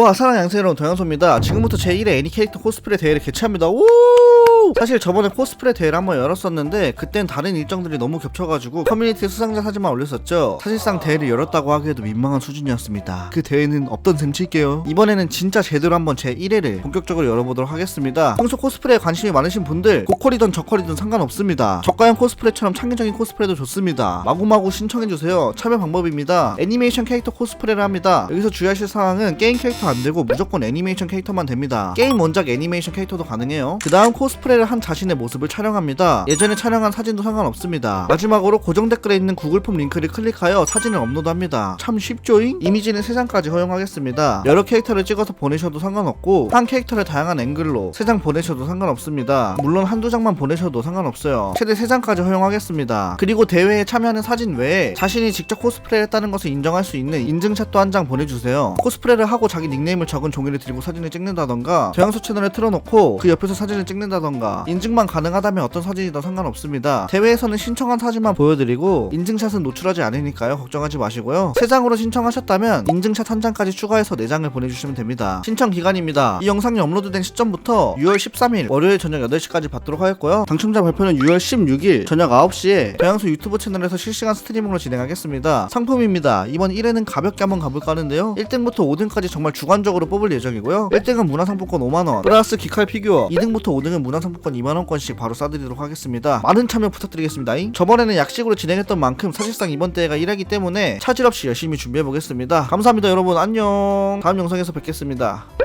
와 사랑 여러분 동양소입니다. 지금부터 제1회 애니 캐릭터 코스프레 대회를 개최합니다. 오 사실 저번에 코스프레 대회를 한번 열었었는데 그땐 다른 일정들이 너무 겹쳐가지고 커뮤니티 수상자 사진만 올렸었죠. 사실상 대회를 열었다고 하기에도 민망한 수준이었습니다. 그 대회는 없던 셈 칠게요? 이번에는 진짜 제대로 한번 제 1회를 본격적으로 열어보도록 하겠습니다. 평소 코스프레에 관심이 많으신 분들 고퀄이든 저퀄이든 상관없습니다. 저가형 코스프레처럼 창의적인 코스프레도 좋습니다. 마구마구 신청해주세요. 참여 방법입니다. 애니메이션 캐릭터 코스프레를 합니다. 여기서 주의하실 사항은 게임 캐릭터 안 되고 무조건 애니메이션 캐릭터만 됩니다. 게임 원작 애니메이션 캐릭터도 가능해요. 그 다음 코스프레를 한 자신의 모습을 촬영합니다. 예전에 촬영한 사진도 상관없습니다. 마지막으로 고정 댓글에 있는 구글 폼 링크를 클릭하여 사진을 업로드합니다. 참 쉽죠잉? 이미지는 3장까지 허용하겠습니다. 여러 캐릭터를 찍어서 보내셔도 상관없고 한 캐릭터를 다양한 앵글로 3장 보내셔도 상관없습니다. 물론 한두 장만 보내셔도 상관없어요. 최대 3장까지 허용하겠습니다. 그리고 대회에 참여하는 사진 외에 자신이 직접 코스프레를 했다는 것을 인정할 수 있는 인증샷도 한 장 보내주세요. 코스프레를 하고 자기 닉네임을 적은 종이를 들고 사진을 찍는다던가 저양수 채널에 틀어놓고 그 옆에서 사진을 찍는다던가 인증만 가능하다면 어떤 사진이든 상관없습니다. 대회에서는 신청한 사진만 보여드리고 인증샷은 노출하지 않으니까요. 걱정하지 마시고요. 3장으로 신청하셨다면 인증샷 한 장까지 추가해서 4장을 보내주시면 됩니다. 신청 기간입니다. 이 영상이 업로드된 시점부터 6월 13일 월요일 저녁 8시까지 받도록 하였고요. 당첨자 발표는 6월 16일 저녁 9시에 저양수 유튜브 채널에서 실시간 스트리밍으로 진행하겠습니다. 상품입니다. 이번 1회는 가볍게 한번 가볼까 하는데요. 1등부터 5등까지 정말 주관적으로 뽑을 예정이고요. 1등은 문화상품권 5만원 플러스 기칼 피규어 2등부터 5등은 문화상품권 2만원권씩 바로 쏴드리도록 하겠습니다. 많은 참여 부탁드리겠습니다. 저번에는 약식으로 진행했던 만큼 사실상 이번 대회가 1회기 때문에 차질 없이 열심히 준비해보겠습니다. 감사합니다 여러분. 안녕. 다음 영상에서 뵙겠습니다